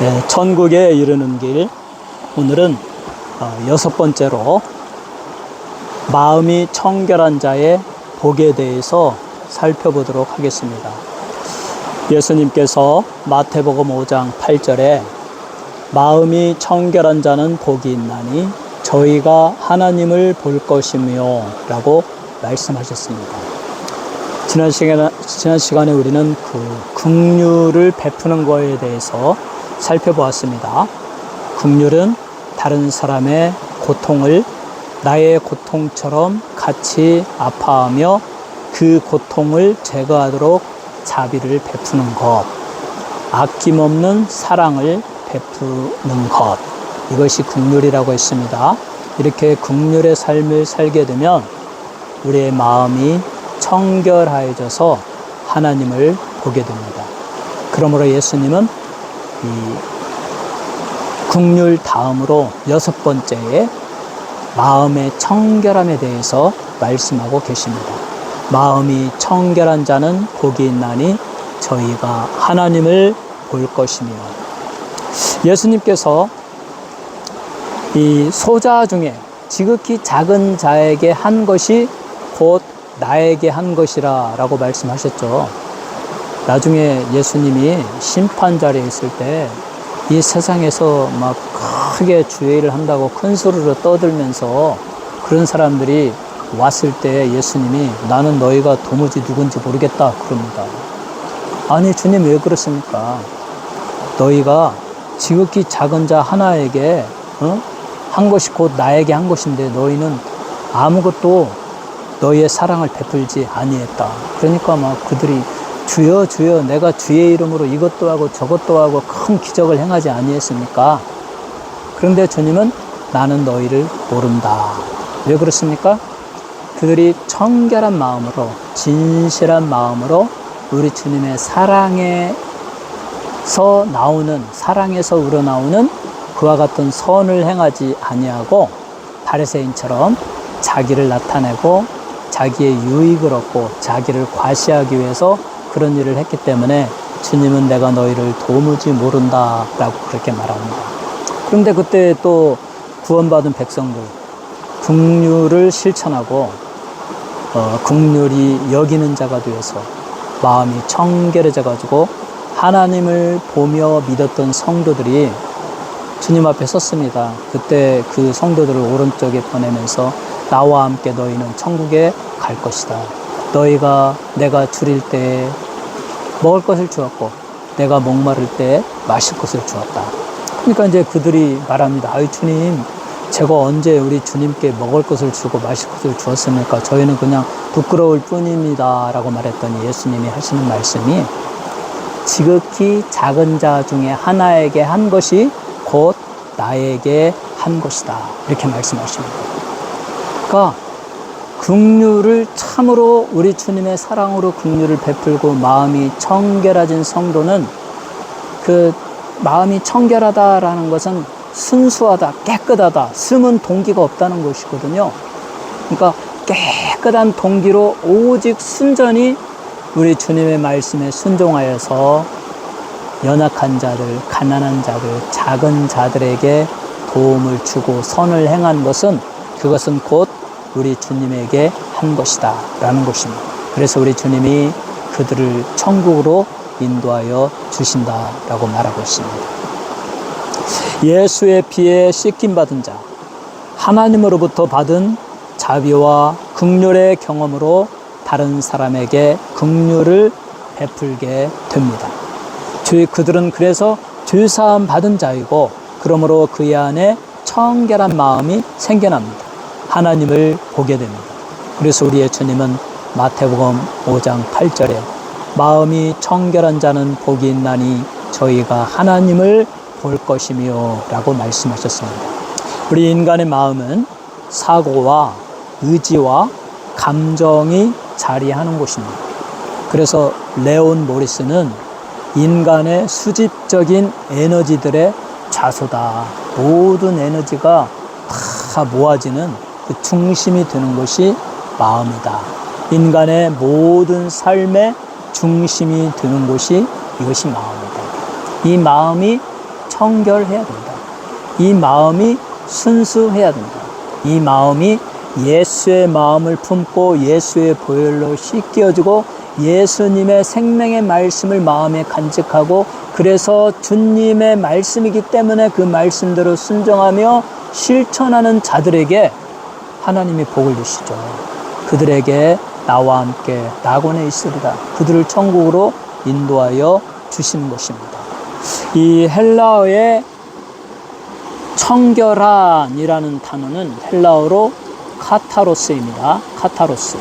네, 천국에 이르는 길. 오늘은 어, 여섯 번째로 마음이 청결한 자의 복에 대해서 살펴보도록 하겠습니다. 예수님께서 마태복음 5장 8절에 마음이 청결한 자는 복이 있나니 저희가 하나님을 볼 것이며 라고 말씀하셨습니다. 지난 시간에, 지난 시간에 우리는 그 긍휼을 베푸는 거에 대해서 살펴보았습니다. 긍휼은 다른 사람의 고통을 나의 고통처럼 같이 아파하며 그 고통을 제거하도록 자비를 베푸는 것, 아낌없는 사랑을 베푸는 것, 이것이 국률이라고 했습니다. 이렇게 국률의 삶을 살게 되면 우리의 마음이 청결하여져서 하나님을 보게 됩니다. 그러므로 예수님은 이 국률 다음으로 여섯 번째에 마음의 청결함에 대해서 말씀하고 계십니다. 마음이 청결한 자는 복이 있나니 저희가 하나님을 볼 것이며 예수님께서 이 소자 중에 지극히 작은 자에게 한 것이 곧 나에게 한 것이라 라고 말씀하셨죠. 나중에 예수님이 심판 자리에 있을 때 이 세상에서 막 크게 주의를 한다고 큰 소리로 떠들면서 그런 사람들이 왔을 때 예수님이 나는 너희가 도무지 누군지 모르겠다 그럽니다. 아니 주님 왜 그렇습니까? 너희가 지극히 작은 자 하나에게 어? 한 것이 곧 나에게 한 것인데 너희는 아무것도 너희의 사랑을 베풀지 아니했다. 그러니까 막 그들이 주여 주여 내가 주의 이름으로 이것도 하고 저것도 하고 큰 기적을 행하지 아니했습니까? 그런데 주님은 나는 너희를 모른다. 왜 그렇습니까? 그들이 청결한 마음으로 진실한 마음으로 우리 주님의 사랑에서 나오는 사랑에서 우러나오는 그와 같은 선을 행하지 아니하고 바리새인처럼 자기를 나타내고 자기의 유익을 얻고 자기를 과시하기 위해서 그런 일을 했기 때문에 주님은 내가 너희를 도무지 모른다 라고 그렇게 말합니다. 그런데 그때 또 구원받은 백성들 국률을 실천하고 어, 국률이 여기는 자가 되어서 마음이 청결해져 가지고 하나님을 보며 믿었던 성도들이 주님 앞에 섰습니다. 그때 그 성도들을 오른쪽에 보내면서 나와 함께 너희는 천국에 갈 것이다. 너희가 내가 줄일 때 먹을 것을 주었고 내가 목마를 때 마실 것을 주었다. 그러니까 이제 그들이 말합니다. 아유 주님, 제가 언제 우리 주님께 먹을 것을 주고 마실 것을 주었습니까? 저희는 그냥 부끄러울 뿐입니다. 라고 말했더니 예수님이 하시는 말씀이 지극히 작은 자 중에 하나에게 한 것이 곧 나에게 한 것이다. 이렇게 말씀하십니다. 그러니까 긍휼을 참으로 우리 주님의 사랑으로 긍휼을 베풀고 마음이 청결해진 성도는 그 마음이 청결하다라는 것은 순수하다, 깨끗하다, 숨은 동기가 없다는 것이거든요. 그러니까 깨끗한 동기로 오직 순전히 우리 주님의 말씀에 순종하여서 연약한 자들, 가난한 자들, 작은 자들에게 도움을 주고 선을 행한 것은 그것은 곧 우리 주님에게 한 것이다. 라는 것입니다. 그래서 우리 주님이 그들을 천국으로 인도하여 주신다. 라고 말하고 있습니다. 예수의 피에 씻김 받은 자, 하나님으로부터 받은 자비와 극률의 경험으로 다른 사람에게 극률을 베풀게 됩니다. 주 그들은 그래서 죄사함 받은 자이고 그러므로 그의 안에 청결한 마음이 생겨납니다. 하나님을 보게 됩니다. 그래서 우리의 주님은 마태복음 5장 8절에 마음이 청결한 자는 복이 있나니 저희가 하나님을 볼 것이며 라고 말씀하셨습니다. 우리 인간의 마음은 사고와 의지와 감정이 자리하는 곳입니다. 그래서 레온 모리스는 인간의 수집적인 에너지들의 좌소다. 모든 에너지가 다 모아지는 그 중심이 되는 것이 마음이다. 인간의 모든 삶의 중심이 되는 곳이 이것이 마음이다. 이 마음이 청결해야 된다. 이 마음이 순수해야 된다. 이 마음이 예수의 마음을 품고 예수의 보혈로 씻겨지고 예수님의 생명의 말씀을 마음에 간직하고 그래서 주님의 말씀이기 때문에 그 말씀대로 순종하며 실천하는 자들에게 하나님이 복을 주시죠. 그들에게 나와 함께 낙원에 있으리라. 그들을 천국으로 인도하여 주시는 것입니다. 이 헬라어의 청결한이라는 단어는 헬라어로 카타로스입니다. 카타로스.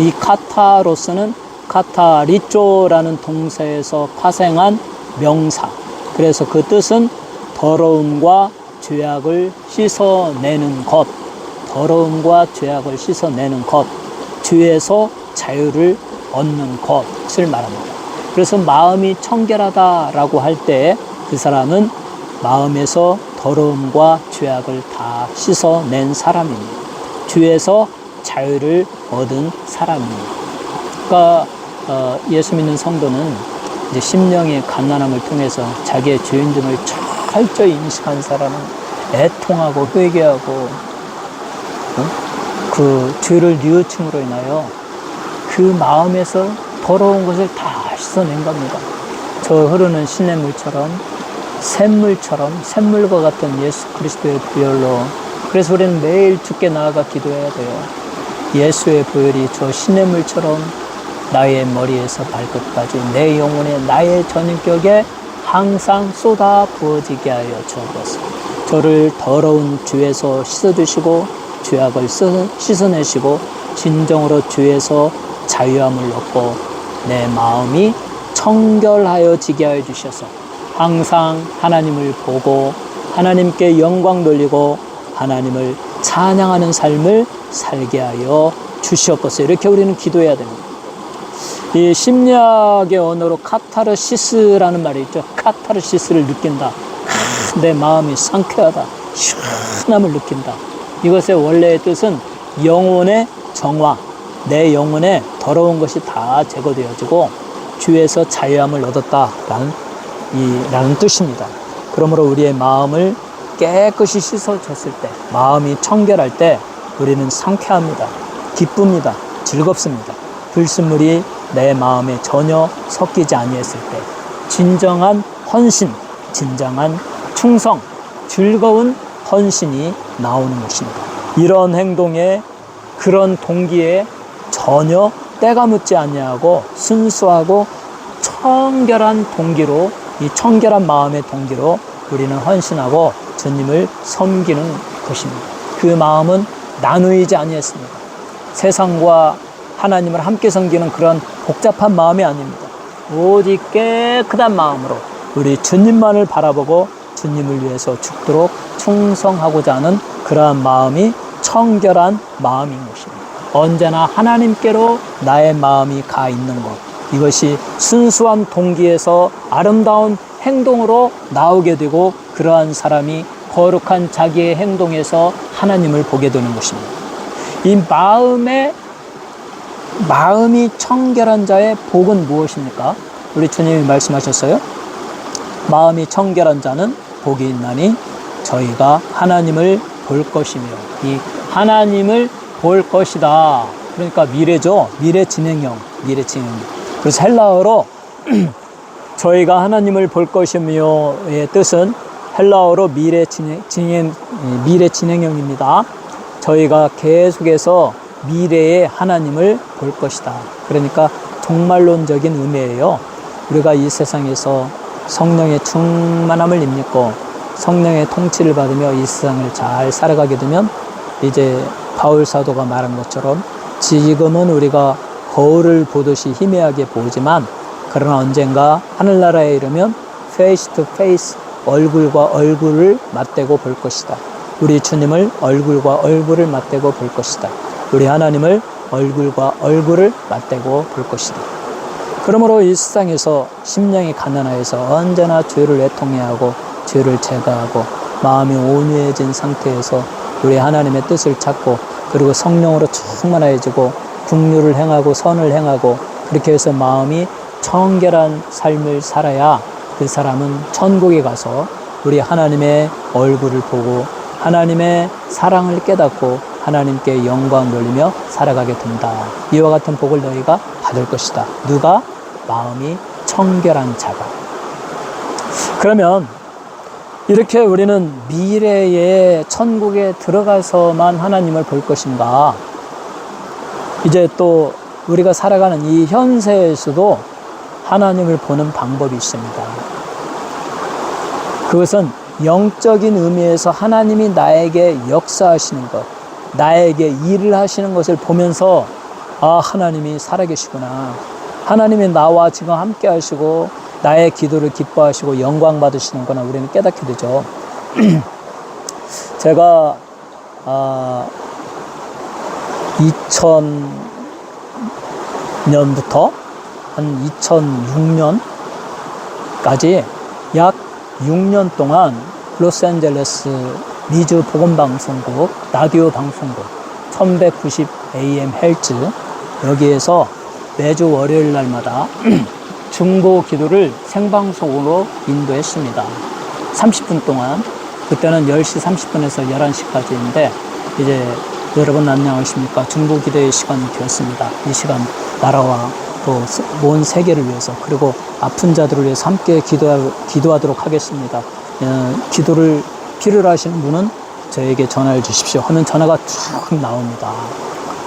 이 카타로스는 카타리조라는 동사에서 파생한 명사. 그래서 그 뜻은 더러움과 죄악을 씻어내는 것. 더러움과 죄악을 씻어내는 것. 죄에서 자유를 얻는 것을 말합니다. 그래서 마음이 청결하다라고 할 때 그 사람은 마음에서 더러움과 죄악을 다 씻어낸 사람입니다. 죄에서 자유를 얻은 사람입니다. 그러니까 어, 예수 믿는 성도는 이제 심령의 갓난함을 통해서 자기의 죄인됨을 철저히 인식한 사람은 애통하고 회개하고 어? 그 죄를 뉘우침으로 인하여 그 마음에서 더러운 것을 다 씻어낸 겁니다. 저 흐르는 시냇물처럼 샘물처럼 샘물과 같은 예수 그리스도의 보혈로 그래서 우리는 매일 주께 나아가 기도해야 돼요. 예수의 보혈이 저 시냇물처럼 나의 머리에서 발끝까지 내 영혼에 나의 전인격에 항상 쏟아 부어지게 하여 주옵소서. 저를 더러운 죄에서 씻어주시고 죄악을 씻어내시고 진정으로 죄에서 자유함을 얻고 내 마음이 청결하여 지게 하여 주셔서 항상 하나님을 보고 하나님께 영광 돌리고 하나님을 찬양하는 삶을 살게 하여 주시옵소서. 이렇게 우리는 기도해야 됩니다. 이 심리학의 언어로 카타르시스라는 말이 있죠. 카타르시스를 느낀다. 내 마음이 상쾌하다. 시원함을 느낀다. 이것의 원래의 뜻은 영혼의 정화. 내 영혼에 더러운 것이 다 제거되어지고 주에서 자유함을 얻었다라는 이 라는 뜻입니다. 그러므로 우리의 마음을 깨끗이 씻어줬을 때, 마음이 청결할 때 우리는 상쾌합니다. 기쁩니다. 즐겁습니다. 불순물이 내 마음에 전혀 섞이지 아니했을 때, 진정한 헌신, 진정한 충성, 즐거운 헌신이 나오는 것입니다. 이런 행동에 그런 동기에 전혀 때가 묻지 아니하고 순수하고 청결한 동기로 이 청결한 마음의 동기로 우리는 헌신하고 주님을 섬기는 것입니다. 그 마음은 나누이지 아니했습니다. 세상과 하나님을 함께 섬기는 그런 복잡한 마음이 아닙니다. 오직 깨끗한 마음으로 우리 주님만을 바라보고 주님을 위해서 죽도록 충성하고자 하는 그러한 마음이 청결한 마음인 것입니다. 언제나 하나님께로 나의 마음이 가 있는 것. 이것이 순수한 동기에서 아름다운 행동으로 나오게 되고 그러한 사람이 거룩한 자기의 행동에서 하나님을 보게 되는 것입니다. 이 마음의 마음이 청결한 자의 복은 무엇입니까? 우리 주님이 말씀하셨어요. 마음이 청결한 자는 복이 있나니 저희가 하나님을 볼 것이며 이 하나님을 볼 것이다. 그러니까 미래죠. 미래 진행형, 미래 진행형. 그래서 헬라어로 저희가 하나님을 볼 것이며의 뜻은 헬라어로 미래 진행, 진행 미래 진행형입니다. 저희가 계속해서 미래의 하나님을 볼 것이다. 그러니까 종말론적인 의미예요. 우리가 이 세상에서 성령의 충만함을 입고 성령의 통치를 받으며 이 세상을 잘 살아가게 되면 이제 바울 사도가 말한 것처럼 지금은 우리가 거울을 보듯이 희미하게 보지만 그러나 언젠가 하늘나라에 이르면 페이스 투 페이스 얼굴과 얼굴을 맞대고 볼 것이다. 우리 주님을 얼굴과 얼굴을 맞대고 볼 것이다. 우리 하나님을 얼굴과 얼굴을 맞대고 볼 것이다. 그러므로 이 세상에서 심령이 가난하여서 언제나 죄를 애통해하고 죄를 제거하고 마음이 온유해진 상태에서 우리 하나님의 뜻을 찾고 그리고 성령으로 충만해지고 국류를 행하고 선을 행하고 그렇게 해서 마음이 청결한 삶을 살아야 그 사람은 천국에 가서 우리 하나님의 얼굴을 보고 하나님의 사랑을 깨닫고 하나님께 영광 돌리며 살아가게 된다. 이와 같은 복을 너희가 받을 것이다. 누가? 마음이 청결한 자가. 그러면 이렇게 우리는 미래의 천국에 들어가서만 하나님을 볼 것인가? 이제 또 우리가 살아가는 이 현세에서도 하나님을 보는 방법이 있습니다. 그것은 영적인 의미에서 하나님이 나에게 역사하시는 것, 나에게 일을 하시는 것을 보면서 아, 하나님이 살아계시구나. 하나님이 나와 지금 함께 하시고 나의 기도를 기뻐하시고 영광 받으시는구나 우리는 깨닫게 되죠. 제가 아, 2000년부터 한 2006년까지 약 6년 동안 로스앤젤레스 미주 복음방송국 라디오 방송국 1190 AM 헬츠 여기에서 매주 월요일 날마다 중보 기도를 생방송으로 인도했습니다. 30분 동안 그때는 10시 30분에서 11시까지인데 이제 여러분 안녕하십니까 중보 기도의 시간이 되었습니다. 이 시간 나라와 또온 세계를 위해서 그리고 아픈 자들을 위해서 함께 기도하, 기도하도록 하겠습니다. 어, 기도를 필요로 하시는 분은 저에게 전화를 주십시오 하면 전화가 쭉 나옵니다.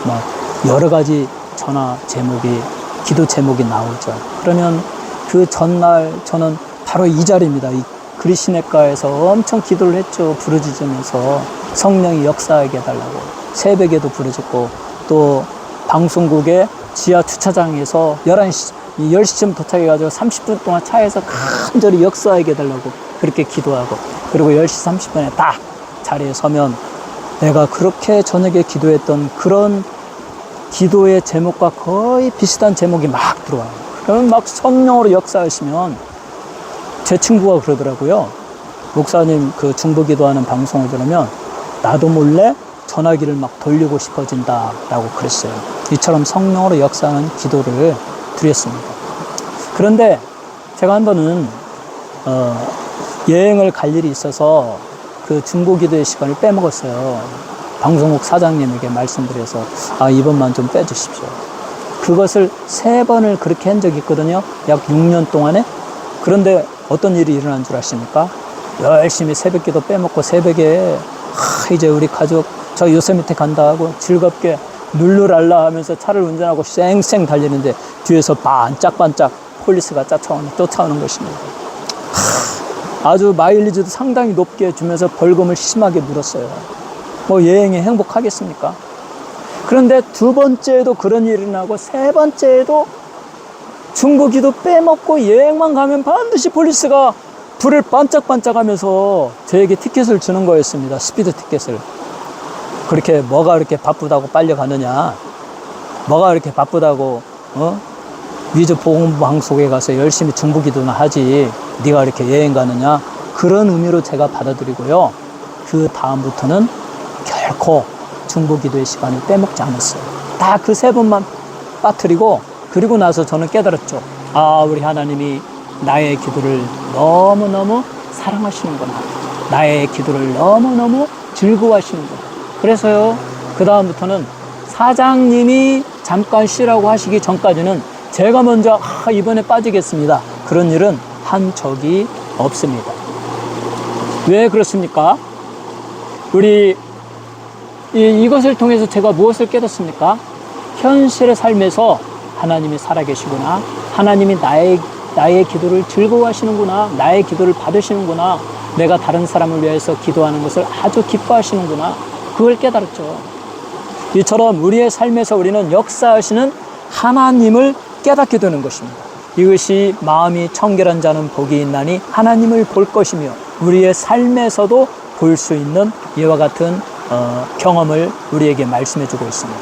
막 여러 가지 전화 제목이 기도 제목이 나오죠. 그러면 그 전날 저는 바로 이 자리입니다. 이 그리시네가에서 엄청 기도를 했죠. 부르짖으면서 성령이 역사하게 해달라고 새벽에도 부르짖고 또 방송국의 지하 주차장에서 11시, 10시쯤 도착해가지고 30분 동안 차에서 간절히 역사하게 해달라고 그렇게 기도하고 그리고 10시 30분에 딱 자리에 서면 내가 그렇게 저녁에 기도했던 그런 기도의 제목과 거의 비슷한 제목이 막 들어와요. 그러면 막 성령으로 역사하시면 제 친구가 그러더라고요. 목사님 그 중보 기도하는 방송을 들으면 나도 몰래 전화기를 막 돌리고 싶어진다 라고 그랬어요. 이처럼 성령으로 역사하는 기도를 드렸습니다. 그런데 제가 한 번은 어, 여행을 갈 일이 있어서 그 중보 기도의 시간을 빼먹었어요. 방송국 사장님에게 말씀드려서 아 이번만 좀 빼주십시오. 그것을 세 번을 그렇게 한 적이 있거든요. 약 6년 동안에. 그런데 어떤 일이 일어난 줄 아십니까? 열심히 새벽기도 빼먹고 새벽에 하, 이제 우리 가족 저 요새밑에 간다 하고 즐겁게 룰루랄라 하면서 차를 운전하고 쌩쌩 달리는데 뒤에서 반짝반짝 폴리스가 쫓아오는, 쫓아오는 것입니다. 하, 아주 마일리지도 상당히 높게 주면서 벌금을 심하게 물었어요. 뭐 여행이 행복하겠습니까? 그런데 두 번째에도 그런 일이 나고 세 번째에도 중국기도 빼먹고 여행만 가면 반드시 폴리스가 불을 반짝반짝하면서 저에게 티켓을 주는 거였습니다. 스피드 티켓을. 그렇게 뭐가 그렇게 바쁘다고 빨려 가느냐? 뭐가 그렇게 바쁘다고 어? 위즈 보험 방송에 가서 열심히 중부기도나 하지. 네가 이렇게 여행 가느냐? 그런 의미로 제가 받아들이고요. 그 다음부터는 결코 중보 기도의 시간을 빼먹지 않았어요. 다 그 세 번만 빠뜨리고 그리고 나서 저는 깨달았죠. 아, 우리 하나님이 나의 기도를 너무너무 사랑하시는구나. 나의 기도를 너무너무 즐거워하시는구나. 그래서요, 그 다음부터는 사장님이 잠깐 쉬라고 하시기 전까지는 제가 먼저 아, 이번에 빠지겠습니다. 그런 일은 한 적이 없습니다. 왜 그렇습니까? 우리 이, 이것을 통해서 제가 무엇을 깨닫습니까? 현실의 삶에서 하나님이 살아계시구나. 하나님이 나의, 나의 기도를 즐거워하시는구나. 나의 기도를 받으시는구나. 내가 다른 사람을 위해서 기도하는 것을 아주 기뻐하시는구나. 그걸 깨달았죠. 이처럼 우리의 삶에서 우리는 역사하시는 하나님을 깨닫게 되는 것입니다. 이것이 마음이 청결한 자는 복이 있나니 하나님을 볼 것이며 우리의 삶에서도 볼 수 있는 이와 같은 어, 경험을 우리에게 말씀해 주고 있습니다.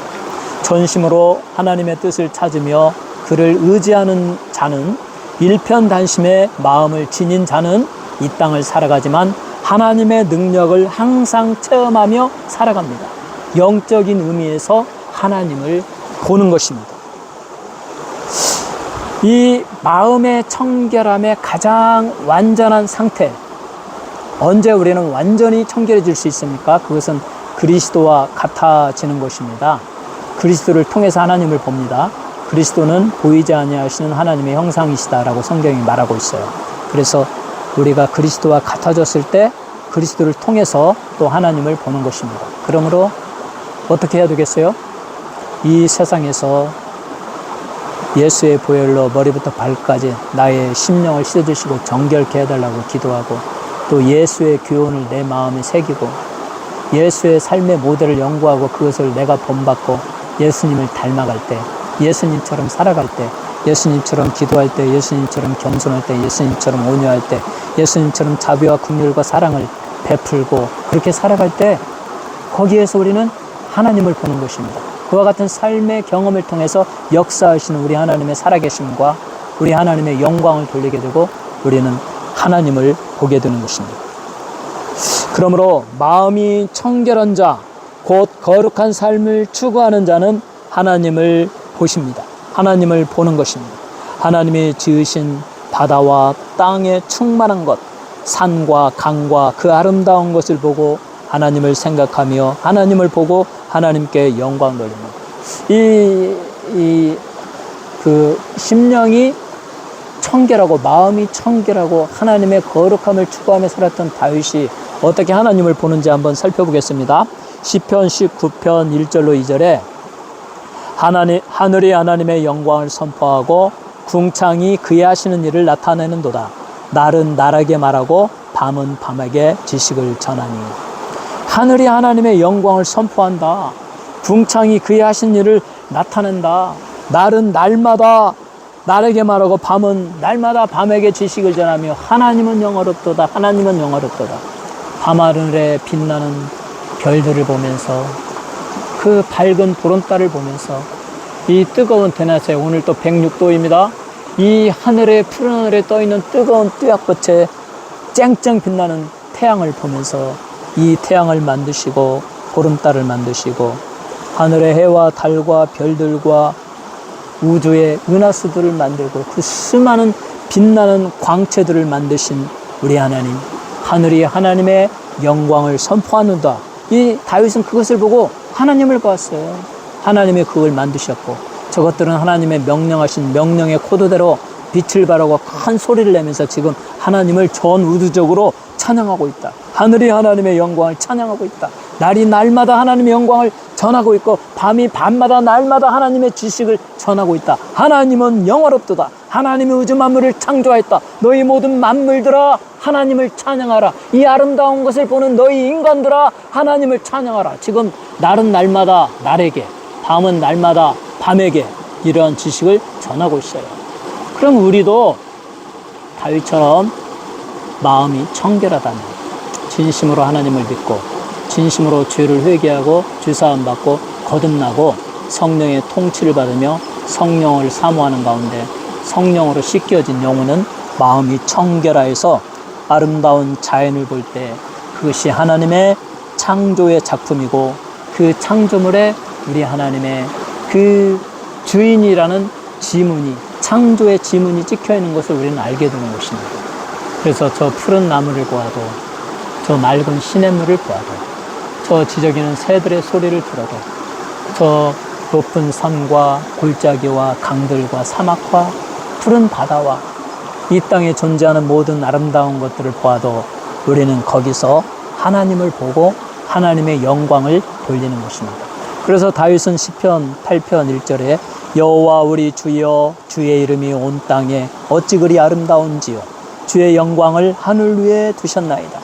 전심으로 하나님의 뜻을 찾으며 그를 의지하는 자는 일편단심의 마음을 지닌 자는 이 땅을 살아가지만 하나님의 능력을 항상 체험하며 살아갑니다. 영적인 의미에서 하나님을 보는 것입니다. 이 마음의 청결함의 가장 완전한 상태, 언제 우리는 완전히 청결해질 수 있습니까? 그것은 그리스도와 같아지는 것입니다. 그리스도를 통해서 하나님을 봅니다. 그리스도는 보이지 아니하시는 하나님의 형상이시다라고 성경이 말하고 있어요. 그래서 우리가 그리스도와 같아졌을 때 그리스도를 통해서 또 하나님을 보는 것입니다. 그러므로 어떻게 해야 되겠어요? 이 세상에서 예수의 보혈로 머리부터 발까지 나의 심령을 씻어주시고 정결케 해달라고 기도하고 또 예수의 교훈을 내 마음에 새기고 예수의 삶의 모델을 연구하고 그것을 내가 본받고 예수님을 닮아갈 때 예수님처럼 살아갈 때 예수님처럼 기도할 때 예수님처럼 겸손할 때 예수님처럼 온유할 때 예수님처럼 자비와 긍휼과 사랑을 베풀고 그렇게 살아갈 때 거기에서 우리는 하나님을 보는 것입니다. 그와 같은 삶의 경험을 통해서 역사하시는 우리 하나님의 살아계심과 우리 하나님의 영광을 돌리게 되고 우리는 하나님을 보게 되는 것입니다. 그러므로 마음이 청결한 자, 곧 거룩한 삶을 추구하는 자는 하나님을 보십니다. 하나님을 보는 것입니다. 하나님이 지으신 바다와 땅의 충만한 것, 산과 강과 그 아름다운 것을 보고 하나님을 생각하며 하나님을 보고 하나님께 영광 돌리는 이, 이, 그 심령이 청결하고 마음이 청결하고 하나님의 거룩함을 추구하며 살았던 다윗이 어떻게 하나님을 보는지 한번 살펴보겠습니다. 시편 19편 1절로 2절에 하나님, 하늘이 하나님의 영광을 선포하고 궁창이 그의 하시는 일을 나타내는도다. 날은 날에게 말하고 밤은 밤에게 지식을 전하니. 하늘이 하나님의 영광을 선포한다. 궁창이 그의 하신 일을 나타낸다. 날은 날마다 날에게 말하고 밤은 날마다 밤에게 지식을 전하며 하나님은 영어롭도다. 하나님은 영어롭도다. 밤하늘에 빛나는 별들을 보면서 그 밝은 보름달을 보면서 이 뜨거운 대낮에 오늘 또 106도입니다. 이 하늘에 푸른 하늘에 떠 있는 뜨거운 뚜약볕에 쨍쨍 빛나는 태양을 보면서 이 태양을 만드시고 보름달을 만드시고 하늘의 해와 달과 별들과 우주의 은하수들을 만들고 그 수많은 빛나는 광채들을 만드신 우리 하나님 하늘이 하나님의 영광을 선포하는다. 이 다윗은 그것을 보고 하나님을 보았어요. 하나님이 그걸 만드셨고 저것들은 하나님의 명령하신 명령의 코드대로 빛을 발하고 큰 소리를 내면서 지금 하나님을 전 우주적으로 찬양하고 있다. 하늘이 하나님의 영광을 찬양하고 있다. 날이 날마다 하나님의 영광을 전하고 있고 밤이 밤마다 날마다 하나님의 지식을 전하고 있다. 하나님은 영원롭도다. 하나님이 우주 만물을 창조하였다. 너희 모든 만물들아 하나님을 찬양하라. 이 아름다운 것을 보는 너희 인간들아 하나님을 찬양하라. 지금 날은 날마다 날에게, 밤은 날마다 밤에게 이러한 지식을 전하고 있어요. 그럼 우리도 다윗처럼 마음이 청결하다면 진심으로 하나님을 믿고 진심으로 죄를 회개하고 죄사함 받고 거듭나고 성령의 통치를 받으며 성령을 사모하는 가운데 성령으로 씻겨진 영혼은 마음이 청결하여서 아름다운 자연을 볼 때 그것이 하나님의 창조의 작품이고 그 창조물에 우리 하나님의 그 주인이라는 지문이 창조의 지문이 찍혀 있는 것을 우리는 알게 되는 것입니다. 그래서 저 푸른 나무를 보아도 저 맑은 시냇물을 보아도 저 지저귀는 새들의 소리를 들어도 저 높은 산과 골짜기와 강들과 사막과 푸른 바다와 이 땅에 존재하는 모든 아름다운 것들을 보아도 우리는 거기서 하나님을 보고 하나님의 영광을 돌리는 것입니다. 그래서 다윗은 시편 8편 1절에 여호와 우리 주여 주의 이름이 온 땅에 어찌 그리 아름다운지요 주의 영광을 하늘 위에 두셨나이다.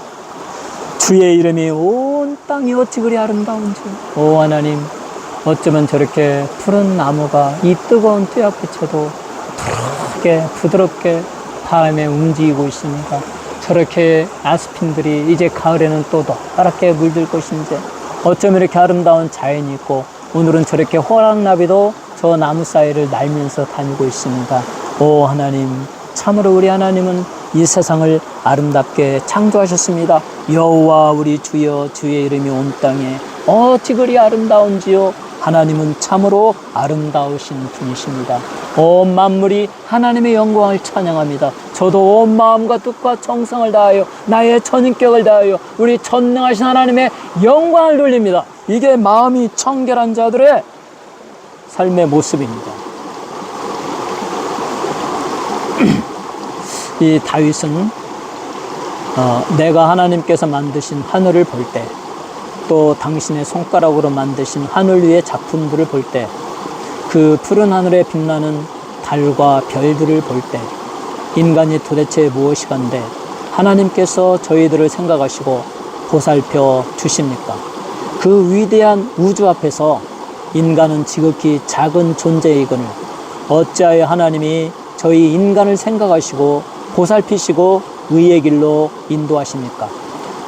주의 이름이 온 땅이 어찌 그리 아름다운지요. 오 하나님 어쩌면 저렇게 푸른 나무가 이 뜨거운 떼약빛에도 부드럽게 부드럽게 바람에 움직이고 있습니다. 저렇게 아스핀들이 이제 가을에는 또 노랗게 물들 것인지 어쩜 이렇게 아름다운 자연이 있고 오늘은 저렇게 호랑나비도 저 나무 사이를 날면서 다니고 있습니다. 오 하나님 참으로 우리 하나님은 이 세상을 아름답게 창조하셨습니다. 여호와 우리 주여 주의 이름이 온 땅에 어찌 그리 아름다운지요 하나님은 참으로 아름다우신 분이십니다. 온 만물이 하나님의 영광을 찬양합니다. 저도 온 마음과 뜻과 정성을 다하여 나의 전인격을 다하여 우리 전능하신 하나님의 영광을 돌립니다. 이게 마음이 청결한 자들의 삶의 모습입니다. 이 다윗은 어, 내가 하나님께서 만드신 하늘을 볼 때, 또 당신의 손가락으로 만드신 하늘 위의 작품들을 볼 때, 그 푸른 하늘에 빛나는 달과 별들을 볼 때, 인간이 도대체 무엇이간데 하나님께서 저희들을 생각하시고 보살펴 주십니까? 그 위대한 우주 앞에서 인간은 지극히 작은 존재이거늘 어찌하여 하나님이 저희 인간을 생각하시고 보살피시고 의의 길로 인도하십니까?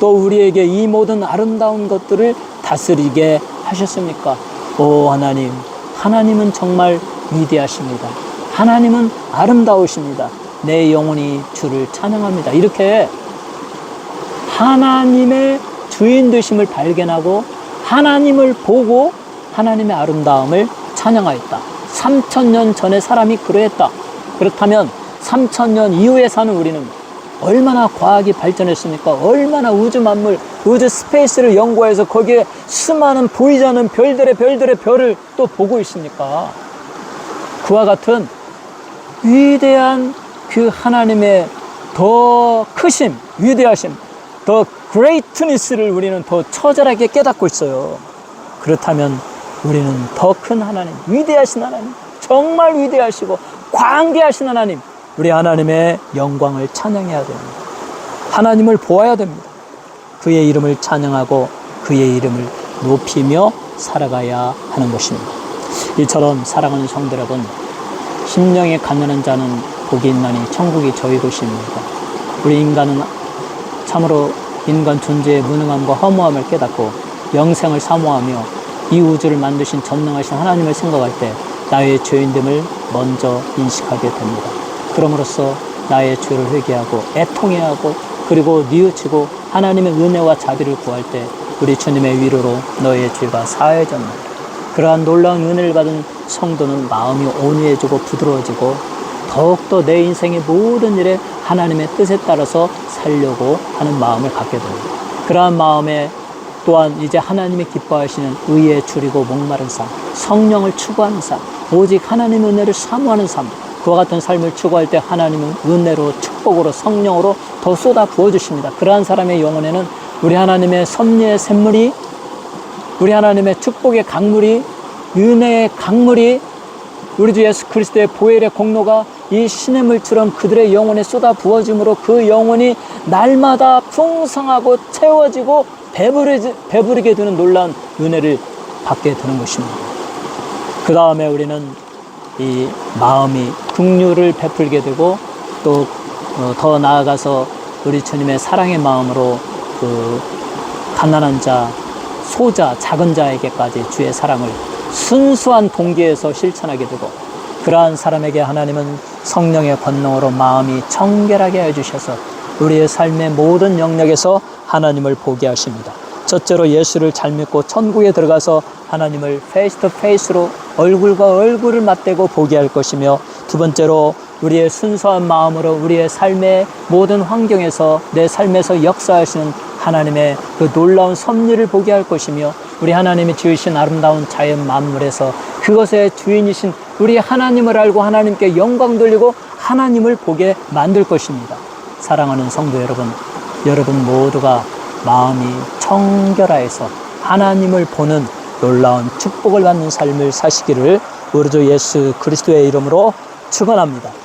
또 우리에게 이 모든 아름다운 것들을 다스리게 하셨습니까? 오 하나님, 하나님은 정말 위대하십니다. 하나님은 아름다우십니다. 내 영혼이 주를 찬양합니다. 이렇게 하나님의 주인 되심을 발견하고 하나님을 보고 하나님의 아름다움을 찬양하였다. 3천년 전에 사람이 그러했다. 그렇다면 3천년 이후에 사는 우리는 얼마나 과학이 발전했습니까? 얼마나 우주 만물, 우주 스페이스를 연구해서 거기에 수많은 보이지 않는 별들의 별들의 별을 또 보고 있습니까? 그와 같은 위대한 그 하나님의 더 크심, 위대하심, 더 그레이트니스를 우리는 더 처절하게 깨닫고 있어요. 그렇다면 우리는 더 큰 하나님, 위대하신 하나님, 정말 위대하시고 광대하신 하나님, 우리 하나님의 영광을 찬양해야 됩니다. 하나님을 보아야 됩니다. 그의 이름을 찬양하고 그의 이름을 높이며 살아가야 하는 것입니다. 이처럼 사랑하는 성도 여러분, 심령이 가난한 자는 복이 있나니 천국이 저희 곳입니다. 우리 인간은 참으로 인간 존재의 무능함과 허무함을 깨닫고 영생을 사모하며 이 우주를 만드신 전능하신 하나님을 생각할 때 나의 죄인됨을 먼저 인식하게 됩니다. 그럼으로써 나의 죄를 회개하고 애통해 하고 그리고 뉘우치고 하나님의 은혜와 자비를 구할 때 우리 주님의 위로로 너의 죄가 사해졌다. 그러한 놀라운 은혜를 받은 성도는 마음이 온유해지고 부드러워지고 더욱더 내 인생의 모든 일에 하나님의 뜻에 따라서 살려고 하는 마음을 갖게 됩니다. 그러한 마음에 또한 이제 하나님이 기뻐하시는 의에 줄이고 목마른 삶, 성령을 추구하는 삶, 오직 하나님의 은혜를 사모하는 삶, 그와 같은 삶을 추구할 때 하나님은 은혜로 축복으로 성령으로 더 쏟아 부어 주십니다. 그러한 사람의 영혼에는 우리 하나님의 섭리의 샘물이 우리 하나님의 축복의 강물이 은혜의 강물이 우리 주 예수 그리스도의 보혈의 공로가 이 신의 물처럼 그들의 영혼에 쏟아 부어짐으로 그 영혼이 날마다 풍성하고 채워지고 배부르지, 배부르게 되는 놀라운 은혜를 받게 되는 것입니다. 그 다음에 우리는 이 마음이 긍휼을 베풀게 되고 또 더 나아가서 우리 주님의 사랑의 마음으로 그 가난한 자, 소자, 작은 자에게까지 주의 사랑을 순수한 동기에서 실천하게 되고 그러한 사람에게 하나님은 성령의 권능으로 마음이 청결하게 해주셔서 우리의 삶의 모든 영역에서 하나님을 보게 하십니다. 첫째로 예수를 잘 믿고 천국에 들어가서 하나님을 페이스 투 페이스로 얼굴과 얼굴을 맞대고 보게 할 것이며 두 번째로 우리의 순수한 마음으로 우리의 삶의 모든 환경에서 내 삶에서 역사하시는 하나님의 그 놀라운 섭리를 보게 할 것이며 우리 하나님이 지으신 아름다운 자연 만물에서 그것의 주인이신 우리 하나님을 알고 하나님께 영광 돌리고 하나님을 보게 만들 것입니다. 사랑하는 성도 여러분, 여러분 모두가 마음이 청결하여서 하나님을 보는 놀라운 축복을 받는 삶을 사시기를 우리 주 예수 그리스도의 이름으로 축원합니다.